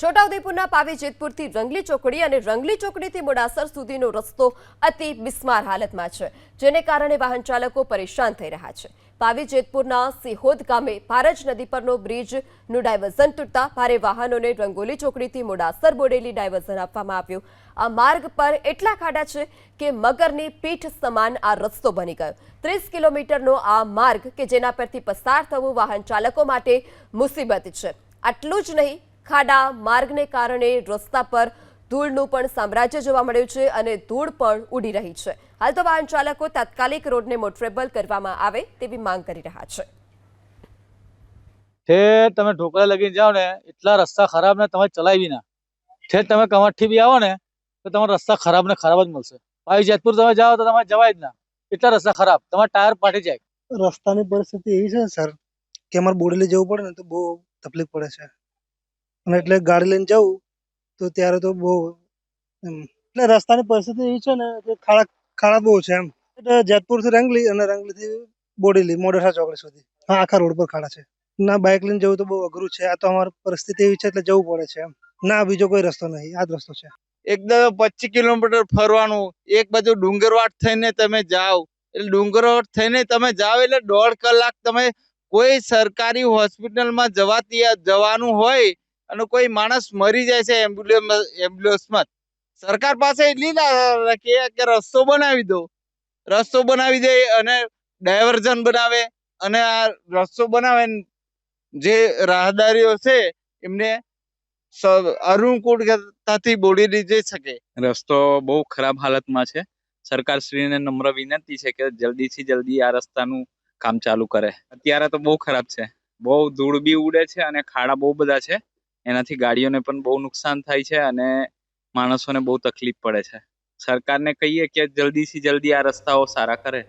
છોટાઉદેપુરના પાવી જેતપુરથી રંગલી ચોકડી અને રંગલી ચોકડીથી મોડાસર સુધીનો રસ્તો અતિ બિસ્માર હાલતમાં છે, જેને કારણે વાહન ચાલકો પરેશાન થઈ રહ્યા છે. પાવી જેતપુરના સિહોદ ગામે ભારજ નદી પરનો બ્રિજનું ડાયવર્ઝન તૂટતા ભારે વાહનોને રંગોલી ચોકડીથી મોડાસર બોડેલી ડાયવર્ઝન આપવામાં આવ્યું. આ માર્ગ પર એટલા ખાડા છે કે મગરની પીઠ સમાન આ રસ્તો બની ગયો. ત્રીસ કિલોમીટરનો આ માર્ગ કે જેના પરથી પસાર થવું વાહન ચાલકો માટે મુસીબત છે. આટલું જ નહીં ખાડા માર્ગને કારણે રસ્તા પર ધૂળનું પણ સામ્રાજ્ય જોવા મળ્યું છે અને ધૂળ પણ ઉડી રહી છે. હાલ તો વાહન ચાલકો તાત્કાલિક રોડને મોટરેબલ કરવામાં આવે તેવી માંગ કરી રહ્યા છે. તે તમે ઢોકળા લગીને જાઓ ને એટલા રસ્તા ખરાબ ને તમે ચલાવી ના. છે તમે કમઠથી બી આવો ને તો તમારા રસ્તા ખરાબ ને ખરાબ જ મળશે. ભાઈ જેતપુર તમે જાઓ તો તમારે જવાય જ ના. એટલા રસ્તા ખરાબ. તમારા ટાયર ફાટી જાય. રસ્તાની પરિસ્થિતિ એવી છે ને સર કે અમારે બોડેલી જવું પડે ને તો બહુ તકલીફ પડે છે. અને એટલે ગાડી લઈને જવું, તો ત્યારે તો બહુ એટલે રસ્તાની પરિસ્થિતિ એવી છે ને કે ખાડા ખાડા બહુ છે એમ. એટલે જેતપુરથી રંગલી અને રંગલીથી બોડેલી મોડેસા ચોકડી સુધી. હા, આખા રોડ પર ખાડા છે. ના બાઇક લઈને જવું તો બહુ અઘરું છે. આ તો અમારી પરિસ્થિતિ એવી છે એટલે જવું પડે છે એમ. ના, બીજો કોઈ રસ્તો નહીં. આ જ રસ્તો છે. એકદમ પચીસ કિલોમીટર ફરવાનું. એક બાજુ ડુંગરવાટ થઈને તમે જાઓ. એટલે ડુંગરવાટ થઈને તમે જાઓ એટલે દોઢ કલાક તમે કોઈ સરકારી હોસ્પિટલમાં જવાતી જવાનું હોય અને કોઈ માણસ મરી જાય છે એમ્બ્યુલન્સ એમ્બ્યુલન્સમાં સરકાર પાસે એટલી કે રસ્તો બનાવી દો. રસ્તો બનાવી દે અને ડાયવર્ઝન બનાવે અને આ રસ્તો બનાવે જે રાહદારીઓ છે એમને અરુણકુટ ત્યાંથી બોડેલી જઈ શકે. રસ્તો બહુ ખરાબ હાલતમાં છે. સરકારશ્રીને નમ્ર વિનંતી છે કે જલ્દીથી જલ્દી આ રસ્તાનું કામ ચાલુ કરે. અત્યારે તો બહુ ખરાબ છે. બહુ ધૂળ બી ઉડે છે અને ખાડા બહુ બધા છે. એનાથી ગાડીઓને પણ બહુ નુકસાન થાય છે અને માણસોને બહુ તકલીફ પડે છે. સરકારને કહીએ કે જલ્દીથી જલ્દી આ રસ્તાઓ સારા કરે.